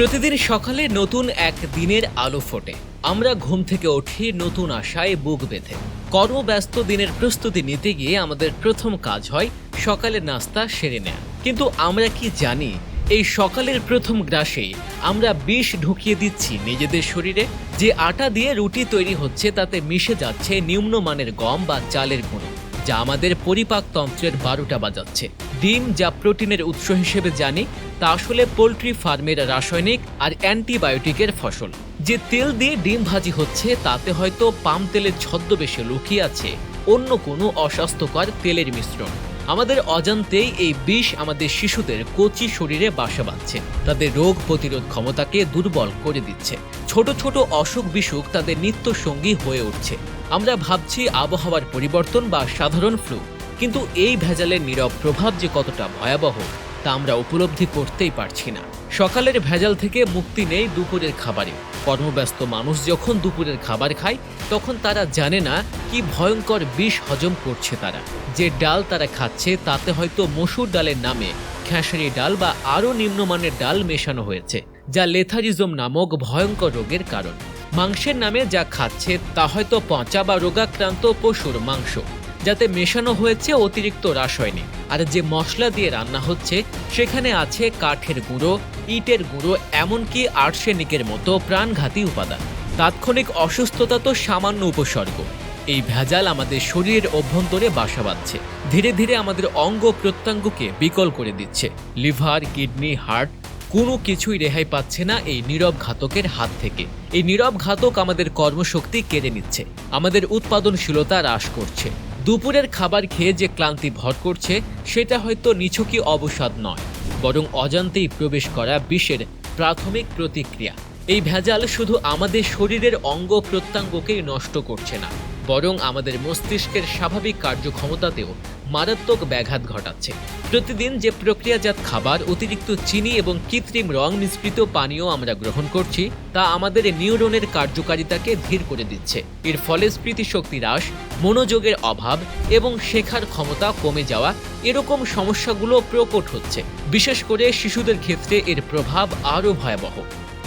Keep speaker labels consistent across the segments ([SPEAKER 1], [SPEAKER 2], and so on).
[SPEAKER 1] প্রতিদিন সকালে নতুন এক দিনের আলো ফোটে। আমরা ঘুম থেকে উঠি নতুন আশায় বুক বেঁধে। কর্মব্যস্ত দিনের প্রস্তুতি নিতে গিয়ে আমাদের প্রথম কাজ হয় সকালে নাস্তা সেরে নেয়া। কিন্তু আমরা কি জানি, এই সকালের প্রথম গ্রাসেই আমরা বিষ ঢুকিয়ে দিচ্ছি নিজেদের শরীরে। যে আটা দিয়ে রুটি তৈরি হচ্ছে তাতে মিশে যাচ্ছে নিম্নমানের গম বা চালের গুঁড়ো, যা আমাদের পরিপাকতন্ত্রের বারোটা বাজাচ্ছে। ডিম যা প্রোটিনের উৎস হিসেবে জানি, তা আসলে পোলট্রি ফার্মের রাসায়নিক আর অ্যান্টিবায়োটিকের ফসল। যে তেল দিয়ে ডিম ভাজি হচ্ছে, তাতে হয়তো পাম তেলের ছদ্মবেশে লুকিয়ে আছে, অন্য কোনো অস্বাস্থ্যকর তেলের মিশ্রণ। আমাদের অজান্তেই এই বিষ আমাদের শিশুদের কচি শরীরে বাসা বাঁধছে, তাদের রোগ প্রতিরোধ ক্ষমতাকে দুর্বল করে দিচ্ছে। ছোট ছোট অসুখ বিসুখ তাদের নিত্য সঙ্গী হয়ে উঠছে। আমরা ভাবছি আবহাওয়ার পরিবর্তন বা সাধারণ ফ্লু কিন্তু এই ভেজালের নীরব প্রভাব যে কতটা ভয়াবহ, তা আমরা উপলব্ধি করতেই পারছি না। সকালের ভেজাল থেকে মুক্তি নেই দুপুরের খাবারে। কর্মব্যস্ত মানুষ যখন দুপুরের খাবার খায়, তখন তারা জানে না কি ভয়ঙ্কর বিষ হজম করছে তারা। যে ডাল তারা খাচ্ছে, তাতে হয়তো মসুর ডালের নামে খেসারি ডাল বা আরও নিম্নমানের ডাল মেশানো হয়েছে, যা লেথারিজম নামক ভয়ঙ্কর রোগের কারণ। মাংসের নামে যা খাচ্ছে, তা হয়তো পচা বা রোগাক্রান্ত পশুর মাংস। যাতে মেশানো হয়েছে অতিরিক্ত রাসায়নিক। আর যে মশলা দিয়ে রান্না হচ্ছে, সেখানে আছে কাঠের গুঁড়ো, ইটের গুঁড়ো, এমনকি আর্সেনিকের মতো প্রাণঘাতী উপাদান। তাৎক্ষণিক অসুস্থতা তো সামান্য উপসর্গ। এই ভেজাল আমাদের শরীরের অভ্যন্তরে বাসা বাঁধছে। ধীরে ধীরে আমাদের অঙ্গ প্রত্যঙ্গকে বিকল করে দিচ্ছে। লিভার, কিডনি, হার্ট, কোনো কিছুই রেহাই পাচ্ছে না এই নীরব ঘাতকের হাত থেকে। এই নীরব ঘাতক আমাদের কর্মশক্তি কেড়ে নিচ্ছে। আমাদের উৎপাদনশীলতা হ্রাস করছে। দুপুরের খাবার খেয়ে যে ক্লান্তি ভর করছে, সেটা হয়তো নিছকই অবসাদ নয়, বরং অজান্তেই প্রবেশ করা বিষের প্রাথমিক প্রতিক্রিয়া। এই ভেজাল শুধু আমাদের শরীরের অঙ্গ প্রত্যঙ্গকেই নষ্ট করছে না বরং আমাদের মস্তিষ্কের স্বাভাবিক কার্যক্ষমতাতেও মারাত্মক ব্যাঘাত ঘটাচ্ছে। প্রতিদিন যে প্রক্রিয়াজাত খাবার, অতিরিক্ত চিনি এবং কৃত্রিম রং মিশ্রিত পানীয় আমরা গ্রহণ করছি, তা আমাদের নিউরনের কার্যকারিতাকে ধীর করে দিচ্ছে। এর ফলে স্মৃতিশক্তি হ্রাস, মনোযোগের অভাব এবং শেখার ক্ষমতা কমে যাওয়া এরকম সমস্যাগুলো প্রকট হচ্ছে। বিশেষ করে শিশুদের ক্ষেত্রে এর প্রভাব আরও ভয়াবহ।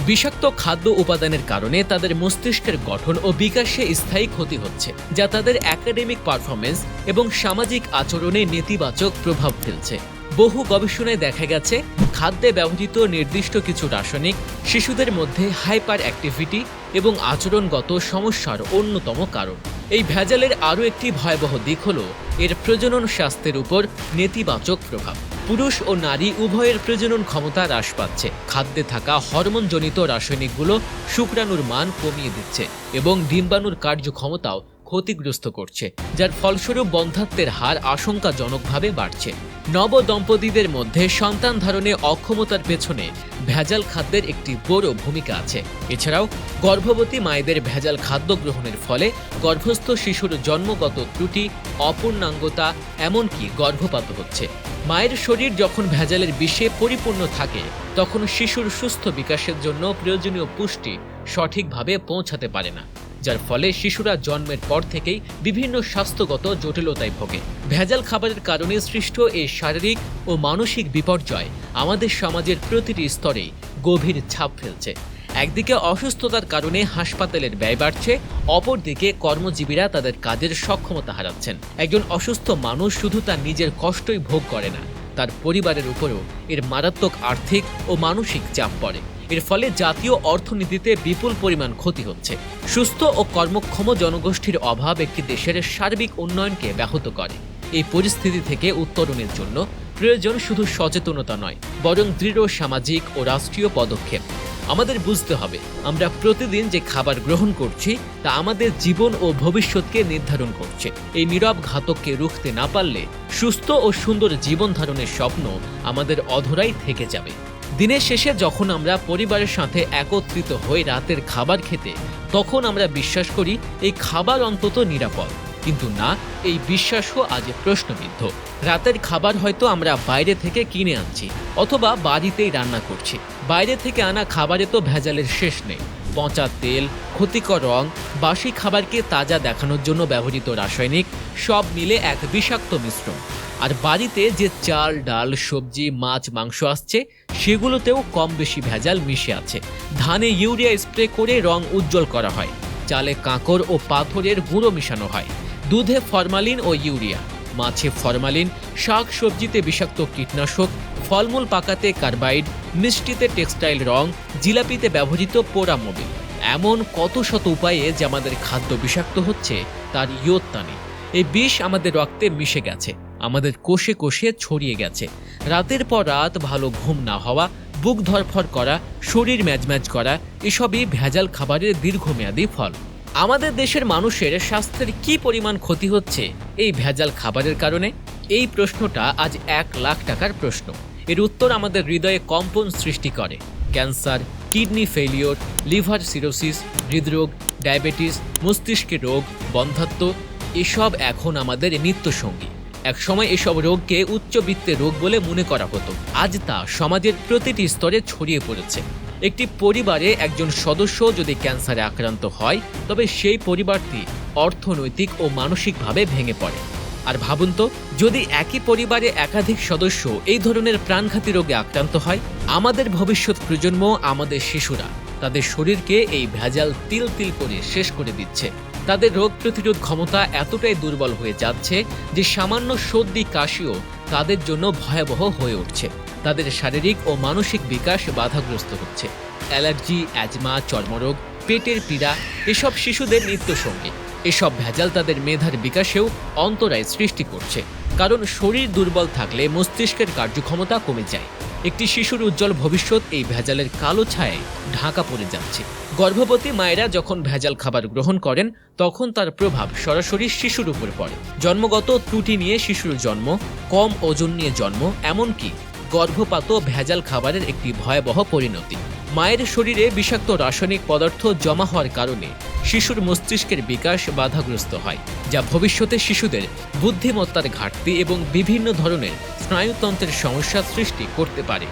[SPEAKER 1] বিষাক্ত খাদ্য উপাদানের কারণে তাদের মস্তিষ্কের গঠন ও বিকাশে স্থায়ী ক্ষতি হচ্ছে, যা তাদের একাডেমিক পারফরমেন্স এবং সামাজিক আচরণে নেতিবাচক প্রভাব ফেলছে। বহু গবেষণায় দেখা গেছে, খাদ্যে ব্যবহৃত নির্দিষ্ট কিছু রাসায়নিক শিশুদের মধ্যে হাইপার অ্যাক্টিভিটি এবং আচরণগত সমস্যার অন্যতম কারণ। এই ভেজালের আরও একটি ভয়াবহ দিক হল, এর প্রজনন স্বাস্থ্যের উপর নেতিবাচক প্রভাব। পুরুষ ও নারী উভয়ের প্রজনন ক্ষমতা হ্রাস পাচ্ছে। খাদ্যে থাকা হরমোনজনিত রাসায়নিকগুলো শুক্রাণুর মান কমিয়ে দিচ্ছে এবং ডিম্বাণুর কার্যক্ষমতাও ক্ষতিগ্রস্ত করছে, যার ফলস্বরূপ বন্ধাত্বের হার আশঙ্কাজনকভাবে বাড়ছে। নব দম্পতিদের মধ্যে সন্তান ধারণে অক্ষমতার পেছনে ভেজাল খাদ্যের একটি বড় ভূমিকা আছে। এছাড়াও গর্ভবতী মায়েদের ভেজাল খাদ্য গ্রহণের ফলে গর্ভস্থ শিশুর জন্মগত ত্রুটি, অপূর্ণাঙ্গতা, এমনকি গর্ভপাত হচ্ছে। মায়ের শরীর যখন ভেজালের বিষে পরিপূর্ণ থাকে, তখন শিশুর সুস্থ বিকাশের জন্য প্রয়োজনীয় পুষ্টি সঠিকভাবে পৌঁছাতে পারে না, যার ফলে শিশুরা জন্মের পর থেকেই বিভিন্ন স্বাস্থ্যগত জটিলতায় ভোগে। ভেজাল খাবারের কারণে সৃষ্ট এই শারীরিক ও মানসিক বিপর্যয় আমাদের সমাজের প্রতিটি স্তরে গভীর ছাপ ফেলছে। একদিকে অসুস্থতার কারণে হাসপাতালের ব্যয় বাড়ছে, অপরদিকে কর্মজীবীরা তাদের কাজের সক্ষমতা হারাচ্ছেন। একজন অসুস্থ মানুষ শুধু তার নিজের কষ্টই ভোগ করে না, তার পরিবারের উপরেও এর মারাত্মক আর্থিক ও মানসিক চাপ পড়ে। এর ফলে জাতীয় অর্থনীতিতে বিপুল পরিমাণ ক্ষতি হচ্ছে। সুস্থ ও কর্মক্ষম জনগোষ্ঠীর অভাব একটি দেশের সার্বিক উন্নয়নকে ব্যাহত করে। এই পরিস্থিতি থেকে উত্তরণের জন্য প্রয়োজন শুধু সচেতনতা নয়, বরং দৃঢ় সামাজিক ও রাষ্ট্রীয় পদক্ষেপ। আমাদের বুঝতে হবে, আমরা প্রতিদিন যে খাবার গ্রহণ করছি, তা আমাদের জীবন ও ভবিষ্যৎকে নির্ধারণ করছে। এই নীরব ঘাতককে রুখতে না পারলে সুস্থ ও সুন্দর জীবন ধারণের স্বপ্ন আমাদের অধরাই থেকে যাবে। দিনের শেষে যখন আমরা পরিবারের সাথে একত্রিত হয়ে রাতের খাবার খেতে, তখন আমরা বিশ্বাস করি, এই খাবার অন্তত নিরাপদ। কিন্তু না, এই বিশ্বাসও আজ প্রশ্নবিদ্ধ। রাতের খাবার হয়তো আমরা বাইরে থেকে কিনে আনছি, অথবা বাড়িতেই রান্না করছি। বাইরে থেকে আনা খাবারে তো ভেজালের শেষ নেই। পচা তেল, ক্ষতিকর রং, বাসি খাবারকে তাজা দেখানোর জন্য ব্যবহৃত রাসায়নিক, সব মিলে এক বিষাক্ত মিশ্রণ। আর বাড়িতে যে চাল, ডাল, সবজি, মাছ, মাংস আসছে, সেগুলোতেও কম বেশি ভেজাল মিশে আছে। ধানে ইউরিয়া স্প্রে করে রং উজ্জ্বল করা হয়। চালে কাঁকর ও পাথরের গুঁড়ো মিশানো হয়। দুধে ফরমালিন ও ইউরিয়া। মাছে ফরমালিন, শাক সবজিতে বিষাক্ত কীটনাশক, ফলমূল পাকাতে কার্বাইড, মিষ্টিতে টেক্সটাইল রং, জিলাপিতে ব্যবহৃত পোড়া মোবিল এমন কত শত উপায়ে যে আমাদের খাদ্য বিষাক্ত হচ্ছে, তার ইয়ত্তা নেই। এই বিষ আমাদের রক্তে মিশে গেছে, আমাদের কোষে কোষে ছড়িয়ে গেছে। রাতের পর রাত ভালো ঘুম না হওয়া, বুক ধরফর করা, শরীর ম্যাজম্যাজ করা, এসবই ভেজাল খাবারের দীর্ঘমেয়াদী ফল। আমাদের দেশের মানুষের স্বাস্থ্যের কি পরিমাণ ক্ষতি হচ্ছে? এই ভেজাল খাবারের কারণে? এই প্রশ্নটা আজ এক লাখ টাকার প্রশ্ন। এর উত্তর আমাদের হৃদয়ে কম্পন সৃষ্টি করে। Cancer, kidney failure liver cirrhosis, হৃদরোগ, ডায়াবেটিস মস্তিষ্কের রোগ, বন্ধাত্ম, এসব এখন আমাদের নিত্যসঙ্গী। একসময় এসব রোগকে উচ্চবিত্তের রোগ বলে মনে করা হতো। আজ তা সমাজের প্রতিটি স্তরে ছড়িয়ে পড়েছে। একটি পরিবারে একজন সদস্য যদি ক্যান্সারে আক্রান্ত হয়, তবে সেই পরিবারটি অর্থনৈতিক ও মানসিকভাবে ভেঙে পড়ে। আর ভাবুন তো, যদি একই পরিবারে একাধিক সদস্য এই ধরনের প্রাণঘাতী রোগে আক্রান্ত হয়, আমাদের ভবিষ্যৎ প্রজন্ম, আমাদের শিশুরা তাদের শরীরকে এই ভেজাল তিল তিল করে শেষ করে দিচ্ছে। তাদের রোগ প্রতিরোধ ক্ষমতা এতটাই দুর্বল হয়ে যাচ্ছে যে সামান্য সর্দি, কাশিও তাদের জন্য ভয়াবহ হয়ে উঠছে। তাদের শারীরিক ও মানসিক বিকাশ বাধাগ্রস্ত হচ্ছে। অ্যালার্জি, অ্যাজমা, চর্মরোগ, পেটের পীড়া, এসব শিশুদের নিত্যসঙ্গী। এসব ভেজাল তাদের মেধার বিকাশেও অন্তরায় সৃষ্টি করছে, কারণ শরীর দুর্বল থাকলে মস্তিষ্কের কার্যক্ষমতা কমে যায়। একটি শিশুর উজ্জ্বল ভবিষ্যৎ এই ভেজালের কালো ছায়ায় ঢাকা পড়ে যাচ্ছে। গর্ভবতী মায়েরা যখন ভেজাল খাবার গ্রহণ করেন, তখন তার প্রভাব সরাসরি শিশুর উপর পড়ে। জন্মগত ত্রুটি নিয়ে শিশুর জন্ম, কম ওজন নিয়ে জন্ম, এমনকি গর্ভপাত ভেজাল খাবারের একটি ভয়াবহ পরিণতি। মায়ের শরীরে বিষাক্ত রাসায়নিক পদার্থ জমা হওয়ার কারণে শিশুর মস্তিষ্কের বিকাশ বাধাগ্রস্ত হয়, যা ভবিষ্যতে শিশুদের বুদ্ধিমত্তার ঘাটতি এবং বিভিন্ন ধরনের স্নায়ুতন্ত্রের সমস্যা সৃষ্টি করতে পারে।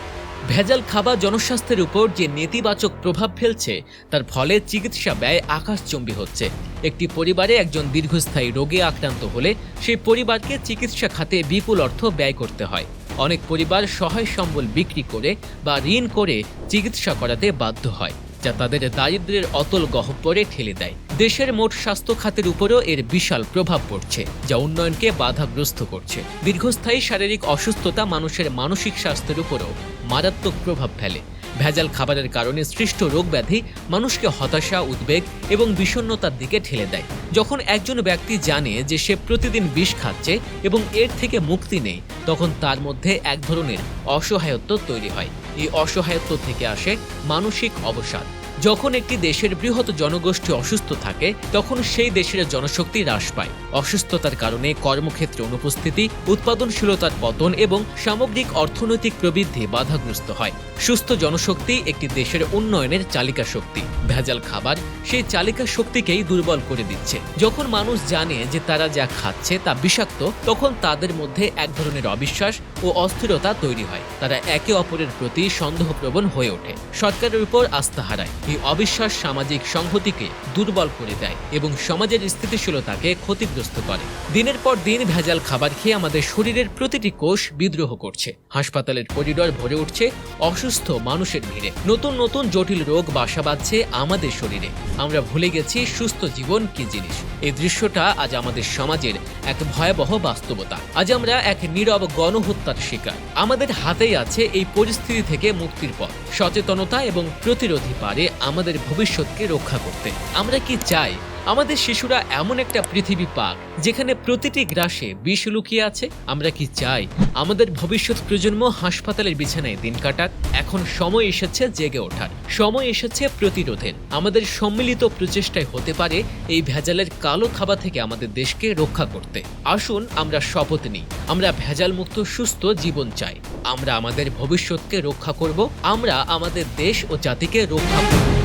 [SPEAKER 1] ভেজাল খাবার জনস্বাস্থ্যের উপর যে নেতিবাচক প্রভাব ফেলছে, তার ফলে চিকিৎসা ব্যয় আকাশচম্বী হচ্ছে। একটি পরিবারে একজন দীর্ঘস্থায়ী রোগে আক্রান্ত হলে সেই পরিবারকে চিকিৎসা খাতে বিপুল অর্থ ব্যয় করতে হয়। অনেক পরিবার সহায় সম্বল বিক্রি করে বা ঋণ করে চিকিৎসা করাতে বাধ্য হয়, যা তাদের দারিদ্রের অতল গহ্বরে ঠেলে দেয়। দেশের মোট স্বাস্থ্য খাতের উপরও এর বিশাল প্রভাব পড়ছে, যা উন্নয়নকে বাধাগ্রস্ত করছে। দীর্ঘস্থায়ী শারীরিক অসুস্থতা মানুষের মানসিক স্বাস্থ্যের উপরও মারাত্মক প্রভাব ফেলে। ভেজাল খাবারের কারণে সৃষ্ট রোগ ব্যাধি মানুষকে হতাশা, উদ্বেগ এবং বিষণ্নতার দিকে ঠেলে দেয়। যখন একজন ব্যক্তি জানে যে সে প্রতিদিন বিষ খাচ্ছে এবং এর থেকে মুক্তি নেই, তখন তার মধ্যে এক ধরনের অসহায়ত্ব তৈরি হয়। এই অসহায়ত্ব থেকে আসে মানসিক অবসাদ। যখন একটি দেশের বৃহৎ জনগোষ্ঠী অসুস্থ থাকে, তখন সেই দেশের জনশক্তি হ্রাস পায়। অসুস্থতার কারণে কর্মক্ষেত্রে অনুপস্থিতি, উৎপাদনশীলতার পতন এবং সামগ্রিক অর্থনৈতিক প্রবৃদ্ধি বাধাগ্রস্ত হয়। সুস্থ জনশক্তি একটি দেশের উন্নয়নের চালিকা শক্তি। ভেজাল খাবার সেই চালিকা শক্তিকেই দুর্বল করে দিচ্ছে। যখন মানুষ জানে যে তারা যা খাচ্ছে তা বিষাক্ত, তখন তাদের মধ্যে এক ধরনের অবিশ্বাস ও অস্থিরতা তৈরি হয়। তারা একে অপরের প্রতি সন্দেহপ্রবণ হয়ে ওঠে। সরকারের উপর আস্থা হারায়। এই অবিশ্বাস সামাজিক সংহতিকে দুর্বল করে দেয় এবং সমাজের স্থিতিশীলতাকে ক্ষতিগ্রস্ত করে। দিনের পর দিন ভেজাল খাবার খেয়ে আমাদের শরীরের প্রতিটি কোষ বিদ্রোহ করছে। হাসপাতালের করিডর ভরে উঠছে অসুস্থ মানুষের ভিড়ে। নতুন নতুন জটিল রোগ বাসা বাঁধছে আমাদের শরীরে। আমরা ভুলে গেছি সুস্থ জীবন কি জিনিস? এই দৃশ্যটা আজ আমাদের সমাজের এক ভয়াবহ বাস্তবতা। আজ আমরা এক নীরব গণহত্যার শিকার। আমাদের হাতেই আছে এই পরিস্থিতি থেকে মুক্তির পথ। সচেতনতা এবং প্রতিরোধী পারে আমাদের ভবিষ্যৎকে রক্ষা করতে। আমরা কি চাই আমাদের শিশুরা এমন একটা পৃথিবী পাক, যেখানে প্রতিটি গ্রাসে বিষ লুকিয়ে আছে। আমরা কি চাই? আমাদের ভবিষ্যৎ প্রজন্ম হাসপাতালের বিছানায় দিন কাটাক। এখন সময় এসেছে জেগে ওঠার। সময় এসেছে প্রতিরোধের। আমাদের সম্মিলিত প্রচেষ্টায় হতে পারে এই ভেজালের কালো থাবা থেকে আমাদের দেশকে রক্ষা করতে। আসুন, আমরা শপথ নিই। আমরা ভেজাল মুক্ত সুস্থ জীবন চাই। আমরা আমাদের ভবিষ্যৎকে রক্ষা করব। আমরা আমাদের দেশ ও জাতিকে রক্ষা করব।